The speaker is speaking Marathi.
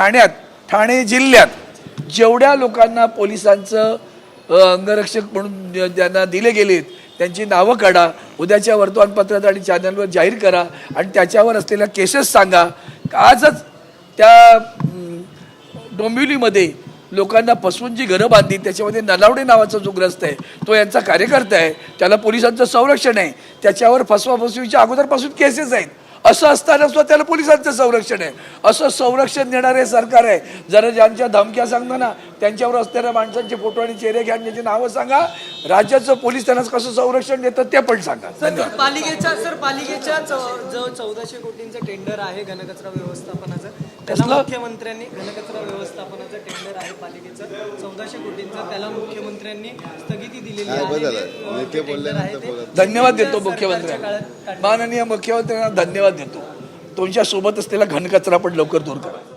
ठाण्यात ठाणे जिल्ह्यात जेवढ्या लोकांना पोलिसांचं अंगरक्षक म्हणून त्यांना ज्यांना दिले गेलेत त्यांची नावं काढा उद्याच्या वर्तमानपत्रात आणि चॅनलवर जाहीर करा आणि त्याच्यावर असलेल्या केसेस सांगा. आजच त्या डोंबिवलीमध्ये लोकांना फसवून जी घरं बांधली त्याच्यामध्ये नलावडे नावाचा जो ग्रस्त आहे तो यांचा कार्यकर्ता आहे त्याला पोलिसांचं संरक्षण आहे. त्याच्यावर फसवाफसवीच्या अगोदरपासून केसेस आहेत. असं असताना सुद्धा त्याला पोलिसांचं संरक्षण आहे. असं संरक्षण देणारे सरकार आहे. जरा ज्यांच्या धमक्या सांगताना त्यांच्यावर असणाऱ्या माणसांचे फोटो आणि चेहरे घ्या त्याची नावं सांगा. राज्याचं पोलीस त्यांना कसं संरक्षण देतं ते पण सांगा. धन्यवाद. पालिकेच्या सर पालिकेच्या जो चौदाशे कोटींचं टेंडर आहे घनकचरा व्यवस्थापनाचं. त्याला? मुख्यमंत्र्यांनी घनकचरा व्यवस्थापनाचं टेंडर आहे पालिकेचं. चौदाशे कोटींचं त्याला मुख्यमंत्र्यांनी स्थगिती दिलेली आहे. ते, धन्यवाद देतो मुख्यमंत्र्यांना. काढलं. माननीय मुख्यमंत्र्यांना धन्यवाद देतो. तुमच्यासोबत असलेला घनकचरा पण लवकर दूर करा.